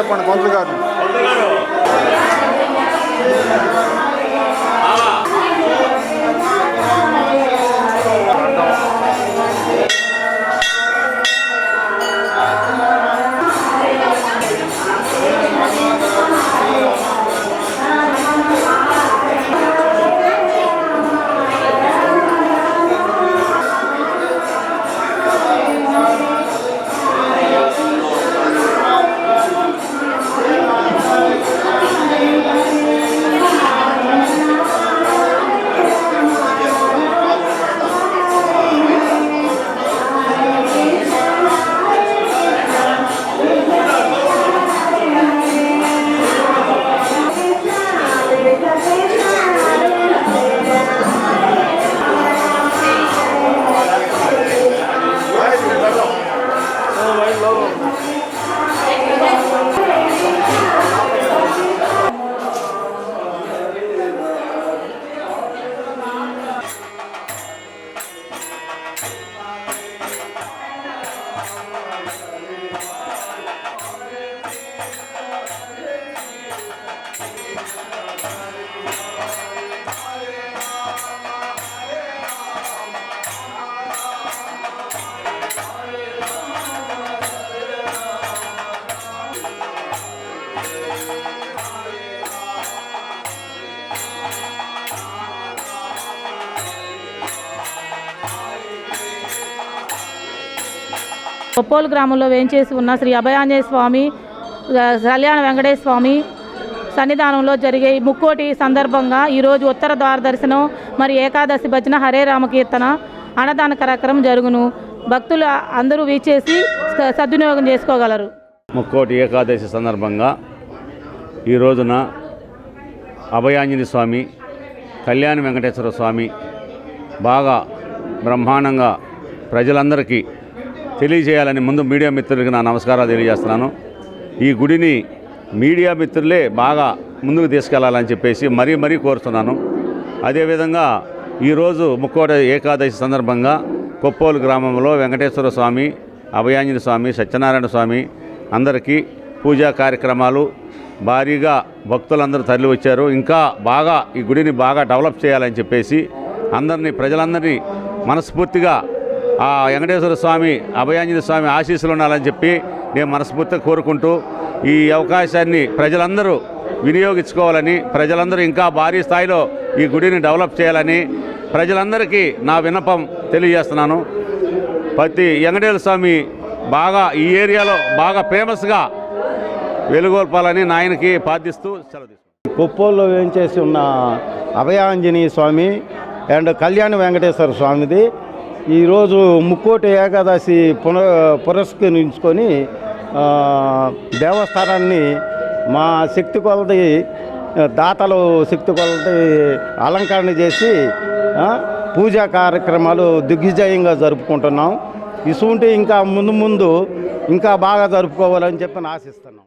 చెప్పండి మంత్రులు గారు. కొప్పోలు గ్రామంలో వేయించేసి ఉన్న శ్రీ అభయాంజనేయ స్వామి కళ్యాణ వెంకటేశ్వర స్వామి సన్నిధానంలో జరిగే ముక్కోటి సందర్భంగా ఈరోజు ఉత్తర ద్వార దర్శనం మరి ఏకాదశి భజన హరే రామ కీర్తన అన్నదాన కార్యక్రమం జరుగును. భక్తులు అందరూ వీచేసి స- సద్వినియోగం చేసుకోగలరు. ముక్కోటి ఏకాదశి సందర్భంగా ఈ రోజున అభయాంజని స్వామి కళ్యాణ వెంకటేశ్వర స్వామి బాగా బ్రహ్మాండంగా ప్రజలందరికీ తెలియజేయాలని ముందు మీడియా మిత్రులకి నా నమస్కారాలు తెలియజేస్తున్నాను. ఈ గుడిని మీడియా మిత్రులే బాగా ముందుకు తీసుకెళ్ళాలని చెప్పేసి మరీ మరీ కోరుతున్నాను. అదేవిధంగా ఈరోజు ముక్కోట ఏకాదశి సందర్భంగా కొప్పోలు గ్రామంలో వెంకటేశ్వర స్వామి అభయాంజని స్వామి సత్యనారాయణ స్వామి అందరికీ పూజా కార్యక్రమాలు భారీగా భక్తులందరూ తరలి వచ్చారు ఇంకా బాగా ఈ గుడిని బాగా డెవలప్ చేయాలని చెప్పేసి అందరినీ ప్రజలందరినీ మనస్ఫూర్తిగా ఆ వెంకటేశ్వర స్వామి అభయాంజనేయ స్వామి ఆశీస్సులు ఉండాలని చెప్పి నేను మనస్ఫూర్తిగా కోరుకుంటూ ఈ అవకాశాన్ని ప్రజలందరూ వినియోగించుకోవాలని ప్రజలందరూ ఇంకా భారీ స్థాయిలో ఈ గుడిని డెవలప్ చేయాలని ప్రజలందరికీ నా విన్నపం తెలియజేస్తున్నాను ప్రతి వెంకటేశ్వర స్వామి బాగా ఈ ఏరియాలో బాగా ఫేమస్గా వెలుగొల్పాలని నాయనకి ప్రార్థిస్తూ సెలవు తీసుకుంటాను. కొప్పోల్లో ఉన్న అభయాంజనేయ స్వామి అండ్ కళ్యాణ వెంకటేశ్వర స్వామిది ఈరోజు ముక్కోటి ఏకాదశి పున పురస్కరించుకొని దేవస్థానాన్ని మా శక్తి కొలది దాతలు శక్తి కొలది అలంకరణ చేసి పూజా కార్యక్రమాలు దిగ్విజయంగా జరుపుకుంటున్నాం. ఇసుంటి ఇంకా ముందు ముందు ఇంకా బాగా జరుపుకోవాలని చెప్పి ఆశిస్తున్నాం.